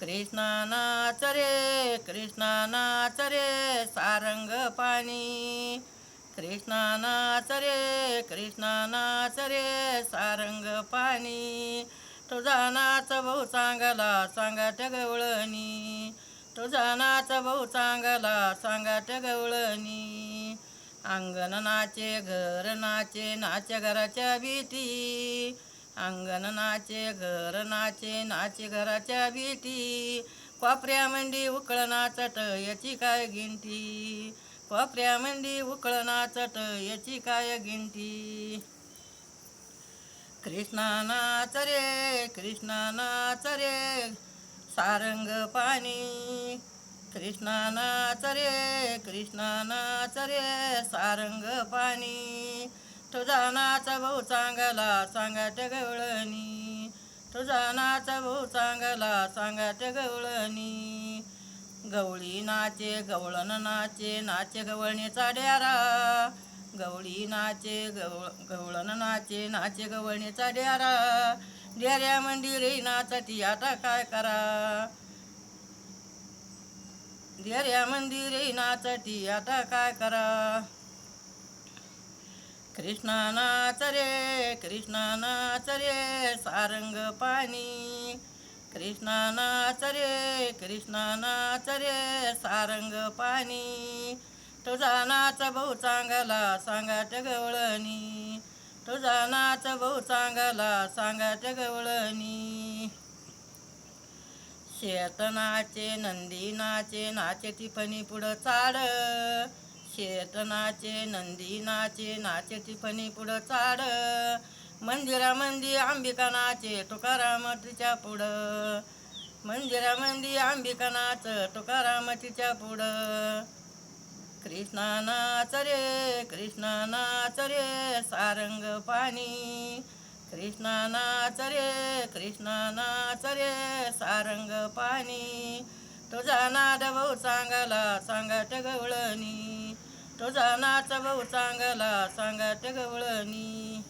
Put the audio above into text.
कृष्णा नाच रे कृष्णा नाच रे सारंग पाणी. कृष्णा नाच रे कृष्णा नाच रे सारंग पाणी. तुझा नाच भाऊ चांगला सांगाट गवळणी तुझा नाच भाऊ चांगला सांगाट गवळणी अंगण नाचे घर नाचे नाच घराच्या भीती. अंगण नाचे घर नाचे नाचे घराच्या भेटी कोपऱ्या मंडी उकळ नाचट याची काय क्वापऱ्या मंडी उकळ नाचट याची काय गिंती कृष्णा नाच रे कृष्णा नाच रे सारंग पाणी. कृष्णा नाच रे कृष्णा नाच रे सारंग पाणी. तुझा नाच भाऊ चांगला सांगाट गवळणी. तुझा नाच भाऊ चांगला सांगाट गवळणी. गवळी नाचे गवळण नाचे नाचे गवळणीचा ड्यारा गवळी नाचे गवळ गवळण नाचे नाचे गवळणीचा डेरा डेऱ्या मंदिरे नाचती आता काय करा. ढेऱ्या मंदिरे नाचती आता काय करा. कृष्णा नाच रे कृष्णा नाच रे सारंग पाणी. कृष्णा नाच रे कृष्णा नाच रे सारंग पाणी. तुझा नाच भाऊ चांगला सांगा गवळणी. तुझा नाच भाऊ चांगला सांगा गवळणी. शेत नाचे नंदी नाचे नाचे टिपणी पुढं चाड शेतनाचे नंदी नाचे नाचे टिपणी पुढं चाड. मंदिरामंदी अंबिका नाचे तुकाराम तिच्या पुढं. मंदिरामंदी अंबिका नाच तुकाराम तिच्या पुढं. कृष्णा नाच रे कृष्णा नाच रे सारंग पाणी. कृष्णा नाच रे कृष्णा नाच रे सारंग पाणी. तुझा नाद भाऊ चांगला सांगाट गवळणी. तुझा नाच भाऊ चांगला सांगाट गवळणी.